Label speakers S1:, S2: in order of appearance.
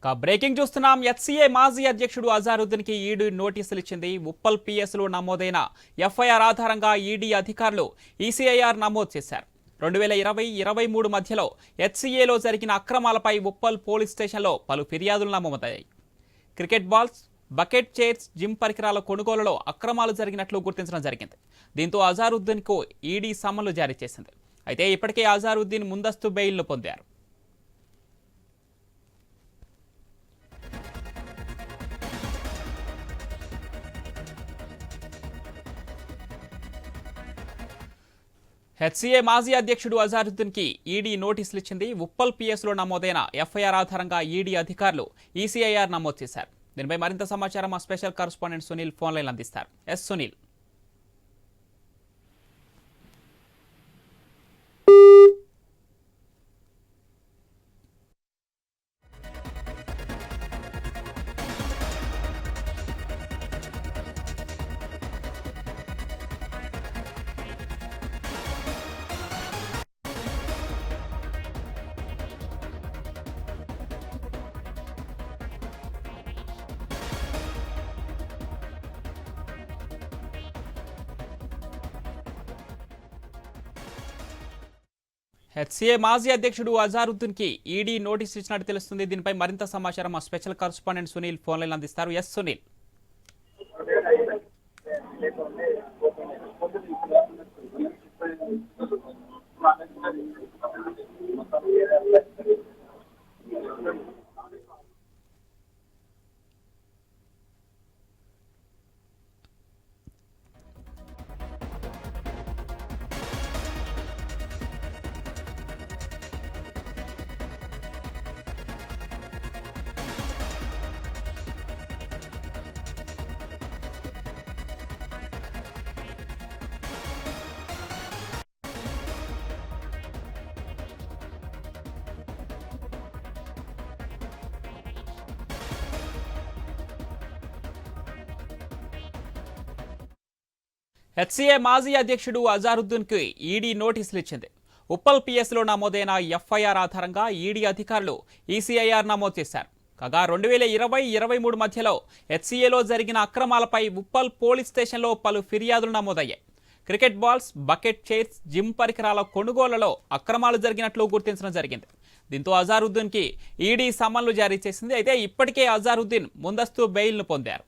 S1: ఇక బ్రేకింగ్ చూస్తున్నాం. హెచ్సీఏ మాజీ అధ్యక్షుడు అజారుద్దీన్కి ఈడీ నోటీసులు ఇచ్చింది ఉప్పల్ పిఎస్లో నమోదైన ఎఫ్ఐఆర్ ఆధారంగా ఈడీ అధికారులు ఈసీఐఆర్ నమోదు చేశారు. రెండు వేల ఇరవై ఇరవై మూడు మధ్యలో హెచ్సీఏలో జరిగిన అక్రమాలపై ఉప్పల్ పోలీస్ స్టేషన్లో పలు ఫిర్యాదులు నమోదయ్యాయి. Cricket balls bucket chairs gym పరికరాల కొనుగోలులో అక్రమాలు జరిగినట్లు గుర్తించడం జరిగింది. దీంతో అజారుద్దీన్కు ఈడీ సమన్లు జారీ చేసింది. అయితే ఇప్పటికే అజారుద్దీన్ ముందస్తు బెయిల్ను పొందారు. హెచ్సీఏ మాజీ అధ్యక్షుడు అజారుద్దీన్కి ఈడీ నోటీసులు ఇచ్చింది. ఉప్పల్ పిఎస్లో నమోదైన ఎఫ్ఐఆర్ ఆధారంగా ఈడీ అధికారులు ఈసీఐఆర్ నమోదు చేశారు. దీనిపై మరింత సమాచారం మా special correspondent Sunil phone line అందిస్తారు. ఎస్ సునీల్. హెచ్సీఏ మాజీ అధ్యక్షుడు అజారుద్దీన్కి ఈడీ నోటీస్ ఇచ్చినట్టు తెలుస్తుంది. దీనిపై మరింత సమాచారం మా special correspondent Sunil phone line అందిస్తారు. ఎస్ సునీల్. హెచ్సీఏ మాజీ అధ్యక్షుడు అజారుద్దీన్కి ఈడీ నోటీసులు ఇచ్చింది. ఉప్పల్ పిఎస్లో నమోదైన ఎఫ్ఐఆర్ ఆధారంగా ఈడీ అధికారులు ఈసీఐఆర్ నమోదు చేశారు. కాగా రెండు వేల ఇరవై ఇరవై మూడు మధ్యలో హెచ్సీఏలో జరిగిన అక్రమాలపై ఉప్పల్ పోలీస్ స్టేషన్లో పలు ఫిర్యాదులు నమోదయ్యాయి. Cricket balls bucket chairs gym పరికరాల కొనుగోళ్ళలో అక్రమాలు జరిగినట్లు గుర్తించడం జరిగింది. దీంతో అజారుద్దీన్కి ఈడీ సమన్లు జారీ చేసింది. అయితే ఇప్పటికే అజారుద్దీన్ ముందస్తు బెయిల్ను పొందారు.